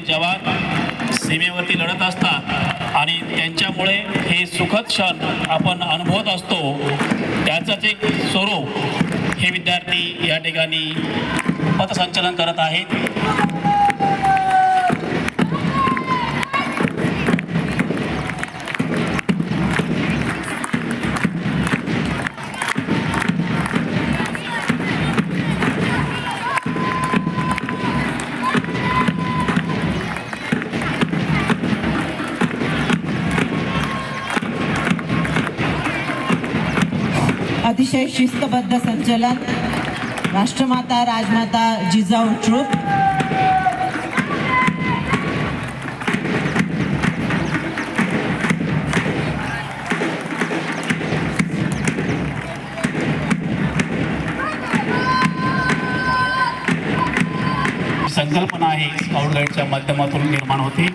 जवान सीमेवरती लढत असतात आणि त्यांच्यामुळे हे सुखद क्षण आपण अनुभवत असतो. त्याचंच एक स्वरूप हे विद्यार्थी या ठिकाणी पथसंचलन करत आहेत. अतिशय शिस्तबद्ध संचलन. राष्ट्रमाता राजमाता जिजाऊ ट्रूप. संकल्पना ही स्काउट गाईडच्या माध्यमातून निर्माण होते.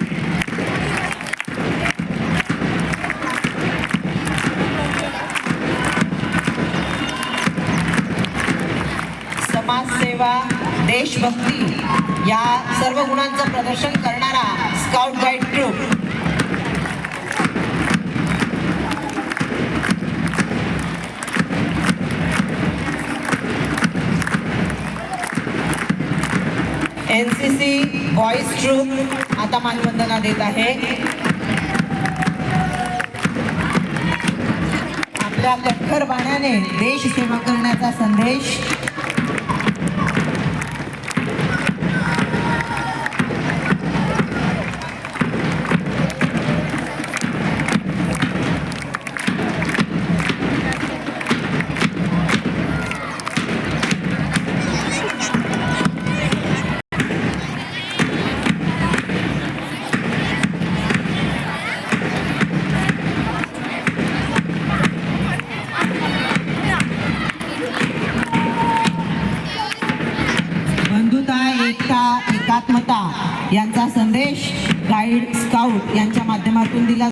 समाजसेवा देशभक्ती या सर्व गुणांचं प्रदर्शन करणारा scout guide troop N C C boys troop आता मानवंदना देत आहे. आपल्या कठ्ठर बाण्याने देश सेवा करण्याचा संदेश एकता यांचा संदेश गाईड स्काउट यांच्या माध्यमातून दिला